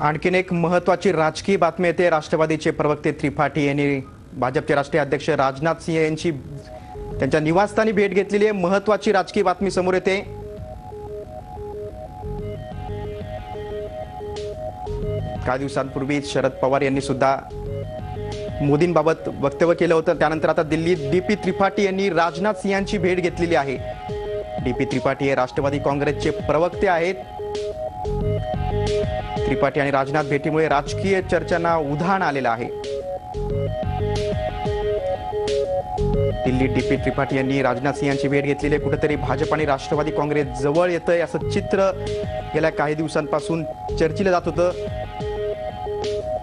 आणखीन एक महत्वाची राजकीय बातमी येते. राष्ट्रवादीचे प्रवक्ते त्रिपाठी यांनी भाजपचे राष्ट्रीय अध्यक्ष राजनाथ सिंह यांची त्यांच्या निवासस्थानी भेट घेतलेली आहे. महत्वाची राजकीय बातमी समोर येते. काही दिवसांपूर्वी शरद पवार यांनी सुद्धा मोदींबाबत वक्तव्य केलं होतं. त्यानंतर आता दिल्लीत डी पी त्रिपाठी यांनी राजनाथ सिंहांची भेट घेतलेली आहे. डी पी त्रिपाठी हे राष्ट्रवादी काँग्रेसचे प्रवक्ते आहेत. त्रिपाठी आणि राजनाथ भेटीमुळे राजकीय चर्चांना उधाण आलेलं आहे. दिल्लीत डीपी त्रिपाठी यांनी राजनाथ सिंह यांची भेट घेतलेली आहे. कुठेतरी भाजप आणि राष्ट्रवादी काँग्रेस जवळ येतंय असं चित्र गेल्या काही दिवसांपासून चर्चेला जात होतं.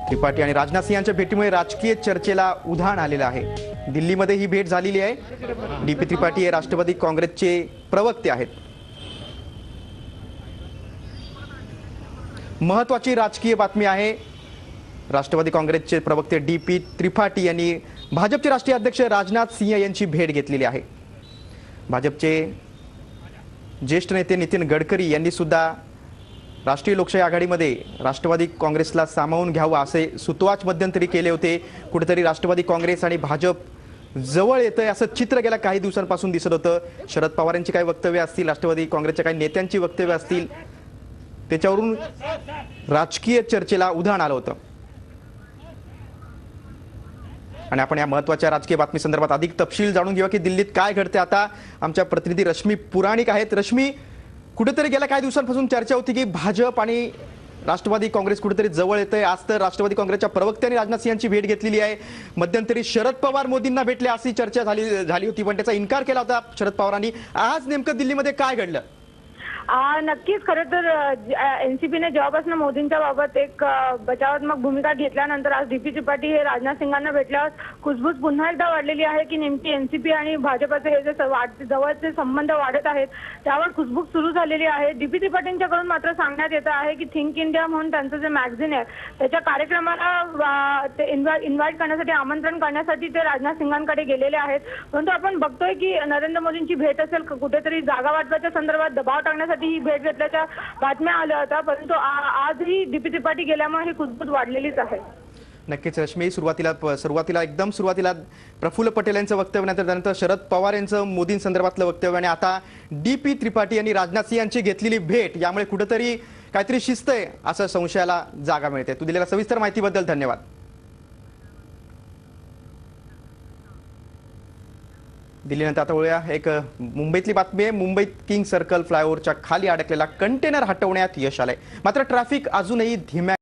त्रिपाठी आणि राजनाथ सिंह यांच्या भेटीमुळे राजकीय चर्चेला उधाण आलेलं आहे. दिल्लीमध्ये ही भेट झालेली आहे. डीपी त्रिपाठी हे राष्ट्रवादी काँग्रेसचे प्रवक्ते आहेत. महत्वाची राजकीय बातमी आहे. राष्ट्रवादी काँग्रेसचे प्रवक्ते डी पी त्रिपाठी यांनी भाजपचे राष्ट्रीय अध्यक्ष राजनाथ सिंह यांची भेट घेतलेली आहे. भाजपचे ज्येष्ठ नेते नितीन गडकरी यांनी सुद्धा राष्ट्रीय लोकशाही आघाडीमध्ये राष्ट्रवादी काँग्रेसला सामावून घ्यावं असे सुतवाच मध्यंतरी केले होते. कुठेतरी राष्ट्रवादी काँग्रेस आणि भाजप जवळ येतं असं चित्र गेल्या काही दिवसांपासून दिसत होतं. शरद पवार यांची काही वक्तव्य असतील राष्ट्रवादी काँग्रेसच्या काही नेत्यांची वक्तव्य असतील त्याच्यावरून राजकीय चर्चेला उधाण आलं होतं. आणि आपण या महत्त्वाच्या राजकीय बातमी संदर्भात अधिक तपशील जाणून घेऊया की दिल्लीत काय घडते आता आमच्या प्रतिनिधी रश्मी पुराणिक आहेत. रश्मी कुठेतरी गेल्या काही दिवसांपासून चर्चा होती की भाजप आणि राष्ट्रवादी काँग्रेस कुठेतरी जवळ येते आज तर राष्ट्रवादी काँग्रेसच्या प्रवक्त्यांनी राजनाथ सिंह यांची भेट घेतलेली आहे. मध्यंतरी शरद पवार मोदींना भेटले अशी चर्चा झाली झाली होती पण त्याचा इन्कार केला होता शरद पवारांनी. आज नेमकं दिल्लीमध्ये काय घडलं? नक्कीच. खरं तर एनसीपीने जेव्हापासून मोदींच्या बाबत एक बचावात्मक भूमिका घेतल्यानंतर आज डी पी त्रिपाठी हे राजनाथ सिंगांना भेटल्यावर कुसबुस पुन्हा एकदा वाढलेली आहे की नेमकी एनसीपी आणि भाजपचे हे जे वाढ- जवळचे संबंध वाढत आहेत त्यावर कुसबुस सुरू झालेली आहे. डीपी त्रिपाठींच्याकडून मात्र सांगण्यात येत आहे की थिंक इंडिया म्हणून त्यांचं जे मॅगझिन आहे त्याच्या कार्यक्रमाला ते इन्व्हाइट करण्यासाठी आमंत्रण करण्यासाठी ते राजनाथ सिंगांकडे गेलेले आहेत. परंतु आपण बघतोय की नरेंद्र मोदींची भेट असेल कुठेतरी जागा वाटपाच्या संदर्भात दबाव टाकण्यासाठी ही भेट घेतल्याच्या बातम्या आल्या होत्या परंतु आजही डीपी त्रिपाठी गेल्यामुळे ही कुजबूज वाढलेलीच आहे. नक्कीच रश्मी सुरुवातीला सुरुवातीला एकदम सुरुवातीला प्रफुल्ल पटेल यांचं वक्तव्य नंतर त्यानंतर शरद पवार यांचं मोदींसंदर्भातलं वक्तव्य आणि आता डी पी त्रिपाठी यांनी राजनाथ सिंह यांची घेतलेली भेट यामुळे कुठंतरी काहीतरी शिस्त आहे असं संशयाला जागा मिळते. तू दिलेल्या सविस्तर माहितीबद्दल धन्यवाद. दिल्लीनंतर आता वळूया. एक मुंबईतली बातमी आहे. मुंबईत किंग सर्कल फ्लायओव्हरच्या खाली अडकलेला कंटेनर हटवण्यात यश आलंय. मात्र ट्रॅफिक अजूनही धीम्या